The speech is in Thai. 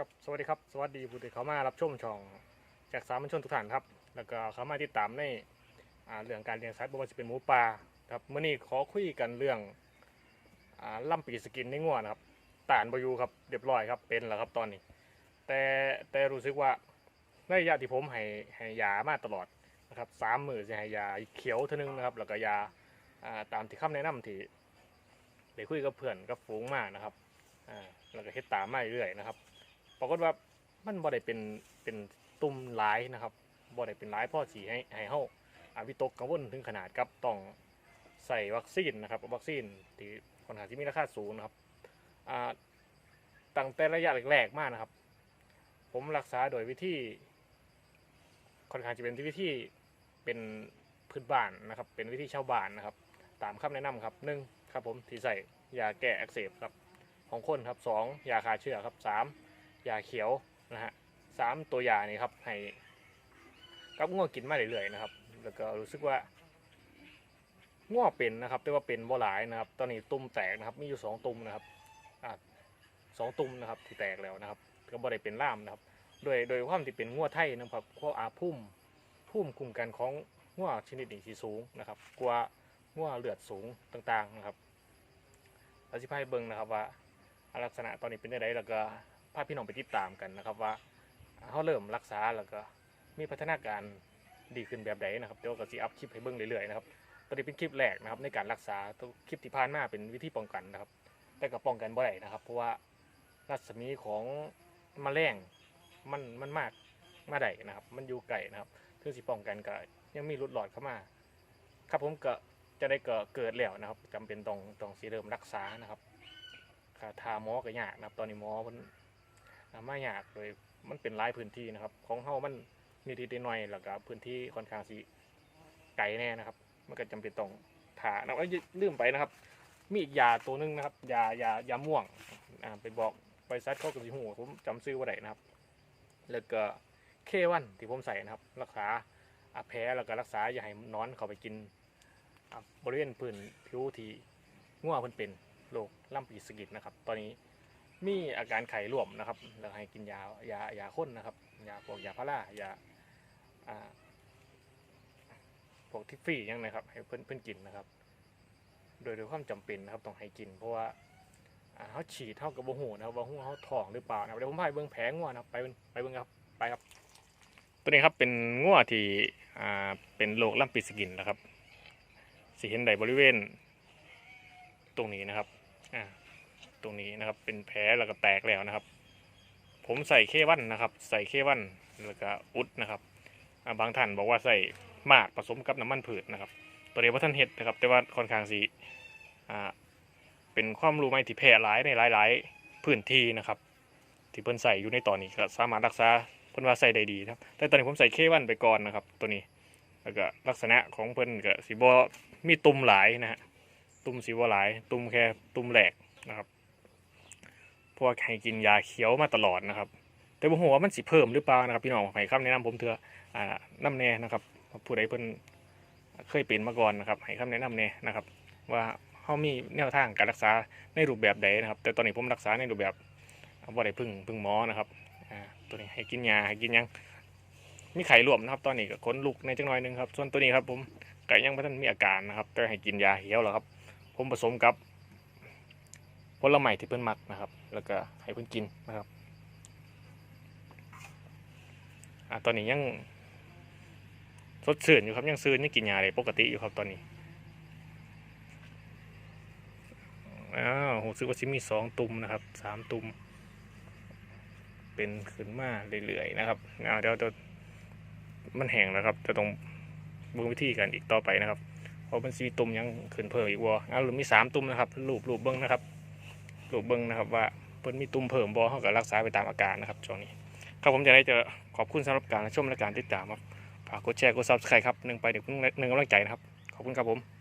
ครับสวัสดีครับสวัสดีผู้ที่เข้ามารับชมช่องจากสามัญชนทุกท่านครับ แล้วก็เข้ามาติดตามในอ่าเรื่องการเลี้ยงสัตว์บ่ว่าจะเป็นหมูป่าครับเมื่อนี้ขอคุยกันเรื่องอ่าล่ำปีสกินในงัวนะครับตานบอยูครับเรียบร้อยครับเป็นแล้วครับตอนนี้ แต่แต่รู้สึกว่าในระยะที่ผมให้ให้ยามาตลอดนะครับสามมือจะให้ยาเขียวเท่านึงนะครับ แล้วก็ยาอ่าตามที่คำแนะนำที่ได้คุยกับเพื่อนกับฝูงมากนะครับอ่าแล้วก็เฮ็ดตามมาเรื่อยๆนะครับ ปรากฏว่ามันบ่ได้เป็นเป็นตุ่มหลายนะครับบ่ได้เป็นหลายพ่อสีให้ให้เฮาอาวิตกกังวลถึงขนาดกับต้องใส่วัคซีนนะครับวัคซีนที่ค่อนข้างที่มีราคาสูงนะครับอ่าตั้งแต่ระยะแรกๆมากนะครับ ผมรักษาโดยวิธีค่อนข้างจะเป็นวิธีเป็นพื้นบ้านนะครับ เป็นวิธีชาวบ้านนะครับ ตามคำแนะนำครับหนึ่งครับผมที่ใส่ยาแก้อักเสบครับของคนครับสองยาฆ่าเชื้อครับสาม ยาเขียวนะฮะสามตัวยานี่ครับให้กับง่วงกินมาเรื่อยๆนะครับ แล้วก็รู้สึกว่าง่วงเป็นนะครับ แต่ว่าเป็นบ่หลายนะครับ ตอนนี้ตุ่มแตกนะครับ มีอยู่สองตุ่มนะครับอ่าสองตุ่มนะครับที่แตกแล้วนะครับก็บ่ได้เป็นล่ามนะครับ โดยโดยความที่เป็นง่วไทยนะครับเพราะอาพุ่มพุ่มคุมกันของง่วชนิดนี้ที่สูงนะครับกว่าง่วเลือดสูงต่างๆนะครับเราจะพาให้เบิ่งนะครับว่าลักษณะตอนนี้เป็นยังไงแล้วก็ พาพี่น้องไปติดตามกันนะครับว่าเขาเริ่มรักษาแล้วก็มีพัฒนาการดีขึ้นแบบใดนะครับเดี๋ยวก็สิอัพคลิปให้เบิ่งเรื่อยๆนะครับตอนนี้เป็นคลิปแรกนะครับในการรักษาตัวคลิปที่ผ่านมาเป็นวิธีป้องกันนะครับ แต่ก็ป้องกันบ่ได้นะครับ เพราะว่ารัศมีของแมลงมันมันมากมาได้นะครับ มันอยู่ไกลนะครับถึงสิป้องกันก็ยังมีหลุดหลอดเข้ามา ครับผมก็จะได้เกิดเกิดแล้วนะครับจำเป็นต้องต้องสิเริ่มรักษานะครับคาทาหมอก็ยากนะครับ ตอนนี้หมอเพิ่น อ่ามายากโดยมันเป็นหลายพื้นที่นะครับ ของเฮามันมีที่น้อยแล้วก็พื้นที่ค่อนข้างสิไกลแน่นะครับ มันก็จำเป็นต้องถ่านะเอ้ลืมไปนะครับ มีอีกยาตัวหนึงนะครับยายายาม่วงอ่าไปบอกบริษัทเขากับสิหูผมจำซื้อว่าไดนะครับ แล้วก็เควันที่ผมใส่นะครับ รักษาอแพ้แล้วก็รักษาอย่าให้นอนเขาไปกินอ่าบริเวณพื้นผิวที่ง่วงเพิ่นเป็นโรคล่ำปีสกิดนะครับ ตอนนี้ มีอาการไข้ร่วมนะครับแล้วให้กินยายายาข้นนะครับยาพวกยาพารายาพวกทิฟฟี่ยังนะครับ ให้เพื่อนเพื่อนกินนะครับ โดยโดยความจำเป็นนะครับต้องให้กิน เพราะว่าเขาฉีดเท่ากับโบหูนะครับว่าหูเขาท้องหรือเปล่านะเดี๋ยวผมพาไปเบิ้งแผลง่วนะครับไปไปเบิ้งครับไปครับ ตัวนี้ครับเป็นง่วที่อ่าเป็นโรคล่ำปีสกินนะครับสิเห็นใดบริเวณ ตรงนี้นะครับอ่า ตรงนี้นะครับ เป็นแผลแล้วก็แตกแล้วนะครับ ผมใส่เควันนะครับ ใส่เควันแล้วก็อุดนะครับบางท่านบอกว่าใส่มากผสมกับน้ำมันผืดนะครับตัวนี้ว่าท่านเห็ดนะครับ แต่ว่าค่อนข้างสีอ่าเป็นความรู้ใหม่ที่แพร่หลายในหลาย ๆ พื้นที่นะครับ ที่เพิ่นใส่อยู่ในตอนนี้ก็สามารถรักษาเพิ่นว่าใส่ได้ดีครับ แต่ตอนนี้ผมใส่เควันไปก่อนนะครับ ตัวนี้แล้วก็ลักษณะของเพิ่นก็สีบมีตุ่มหลายนะฮะตุ่มสีบ่หลาย ตุ่มแค่ตุ่มแหลกนะครับ พวกให้กินยาเขียวมาตลอดนะครับ แต่ผมว่ามันสิเพิ่มหรือเปล่านะครับ พี่น้องให้คำแนะนำผมเถอะอ่าน้ำแน่นะครับผู้ใดเพิ่นเคยเป็นมาก่อนนะครับให้คำแนะนำแน่นะครับ ว่าเขามีแนวทางการรักษาในรูปแบบใดนะครับ แต่ตอนนี้ผมรักษาในรูปแบบว่าได้พึ่งพึ่งหมอนะครับอ่าตัวนี้ให้กินยาให้กินยังมีไข้รวมนะครับ ตอนนี้ก็ขนลุกในจังหน่อยหนึงครับ ส่วนตัวนี้ครับผมไก็ยังไม่ทันมีอาการนะครับ แต่ให้กินยาเขียวแล้วครับ ผมผสมกับ ผลไม้ที่เพิ่นมักนะครับ แล้วก็ให้เพิ่นกินนะครับอ่าตอนนี้ยังสดชื่นอยู่ครับยังซื้อยังกินยาได้ปกติอยู่ครับตอนนี้อ้าวผมซื้อว่าซิมีสองตุ่มนะครับสามตุ่มเป็นขึ้นมาเรื่อยๆนะครับเอาเดี๋ยวเดี๋ยวมันแห้งแล้วครับจะต้องเบิ่งวิธีกันอีกต่อไปนะครับเพราะมันซีตุ่มยังขึ้นเพิ่มอีกวัวอ้าวหรือมีสามตุ่มนะครับรูปรูปเบิ้งนะครับ รูปเบิ้งนะครับว่าเพิ่นมีตุ่มเพิ่มบ่เขาก็รักษาไปตามอาการนะครับช่วงนี้ครับผมจะได้จะขอบคุณสำหรับการชมและการติดตามครับฝากกดแชร์กดซับสไครต์ครับหนึ่งไปหนึ่งหนึ่งกำลังใจนะครับ ขอบคุณครับผม